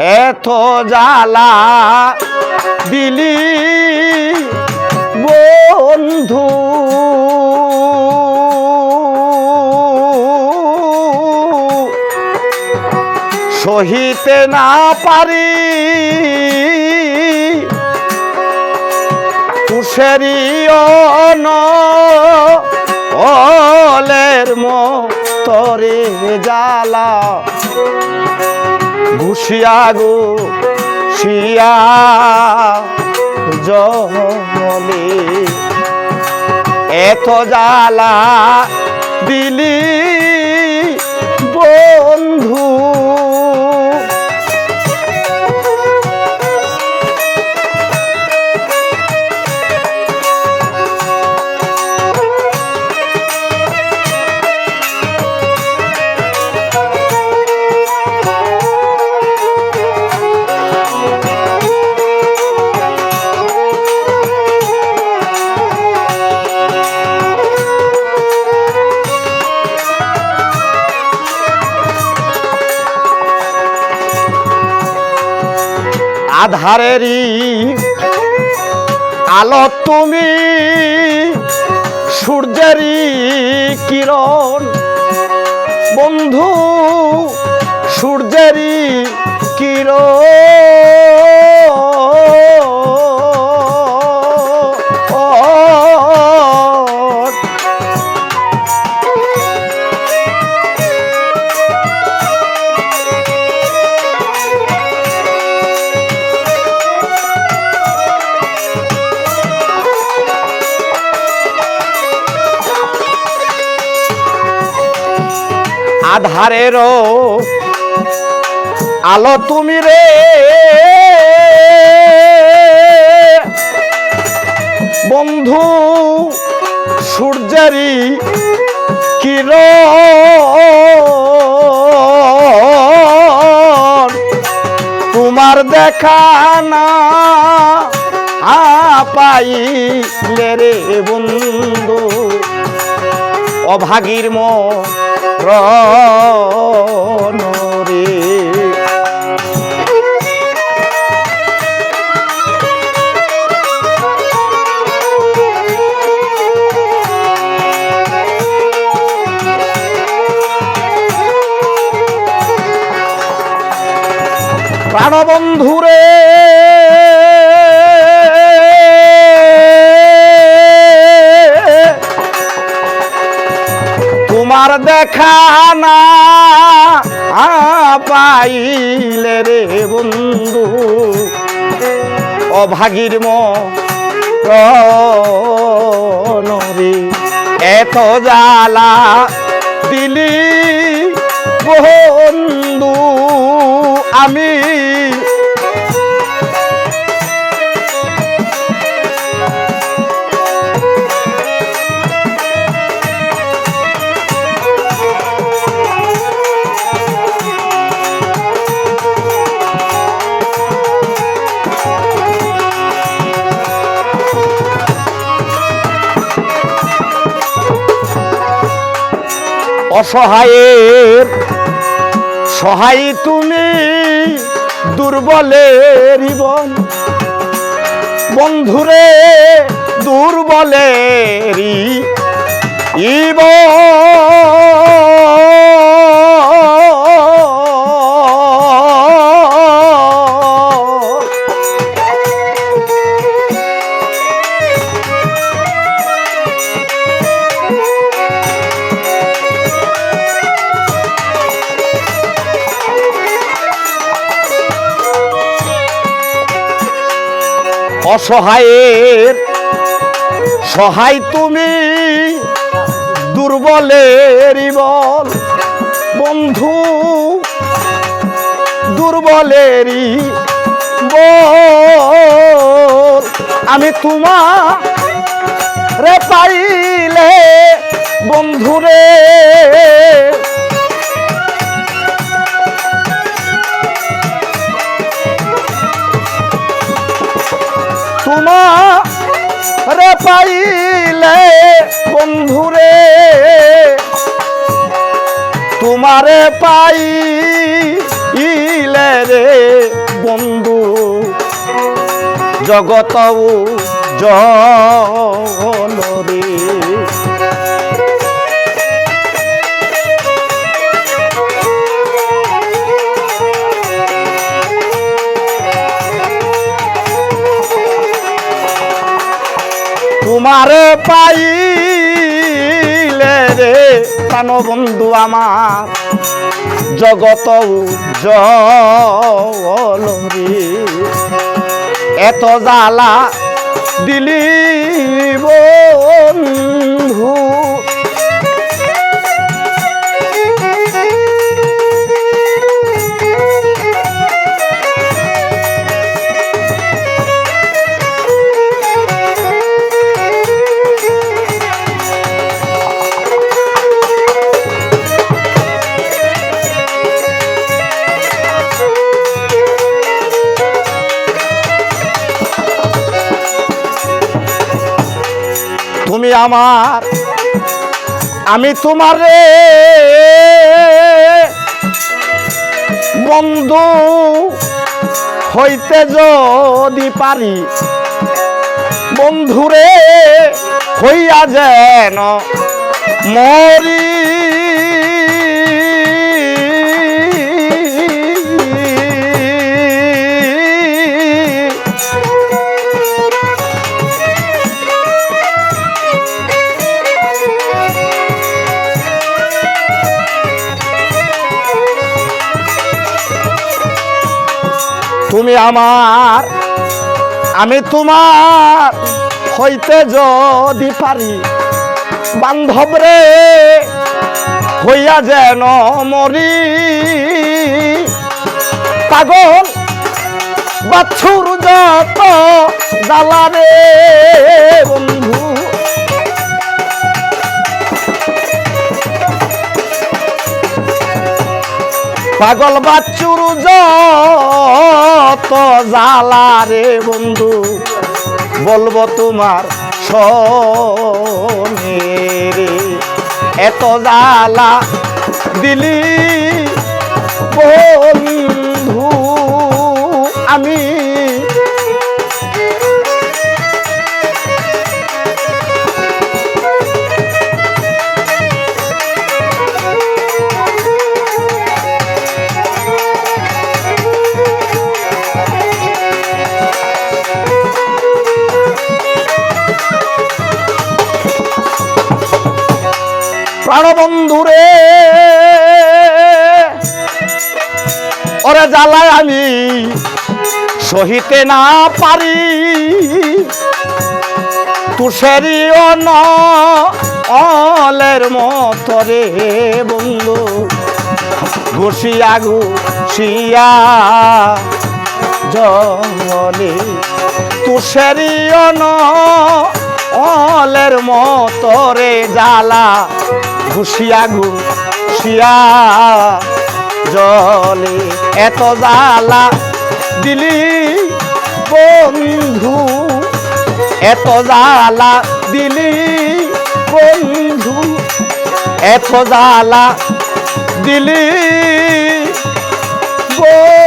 এত জ্বালা দিলি বন্ধু। সহিতে না পারি তুষেরি অন অলের মতরে জ্বালা। ঘুষিয়া গো শিয়া জলে এত জ্বালা দিলি বন্ধু আধারেরই আলো তুমি সূর্যেরই কিরণ। বন্ধু সূর্যেরই কিরণ। আধারেরও আলো তুমি রে। বন্ধু সূর্যেরই কিরণ। তোমার দেখা না পাইলে রে বন্ধু অভাগীর মরে প্রাণবন্ধুরে তোমার দেখা না পাইলে রে বন্ধু। অভাগীর মরে এত জ্বালা দিলি বন্ধু আমি অসহায়ের সহায় তুমি দুর্বলের বন্ধুরে দুর্বলেরই ইব অসহায়ের সহায় তুমি দুর্বলের বল। বন্ধু দুর্বলেরই বল। আমি তোমার পাইলে বন্ধুরে বন্ধুরে তোমারে পাইলে রে বন্ধু। জগত জলরে তোমারে পাইলে রে প্রাণবন্ধু আমার জগত জলরে এত জ্বালা দিলি বন্ধু। তুমি আমার আমি তোমারে বন্ধু হইতে যদি পারি বন্ধুরে হইয়া যেন মরি। তুমি আমার, আমি তোমার হইতে যদি পারি, বান্ধব রে, হইয়া যেন মরি। পাগল, বাছুর যত জ্বালা রে, বন্ধু। পাগল বাচ্চুর যত জ্বালা রে বন্ধু? বলব তোমার রে। এত জালা দিলি বন্ধু। ওরে জ্বালায় আমি, সহিতে না পারি। তুষেরি অন, অলের মতরে বন্ধু ঘুষিয়া ঘুষিয়া জলে তুষেরি অন, অলের মতরে জ্বালা ঘুষিয়া ঘুষিয়া জলে এত জ্বালা দিলি বন্ধু এত জ্বালা দিলি বন্ধু এত জ্বালা দিলি বন্ধু।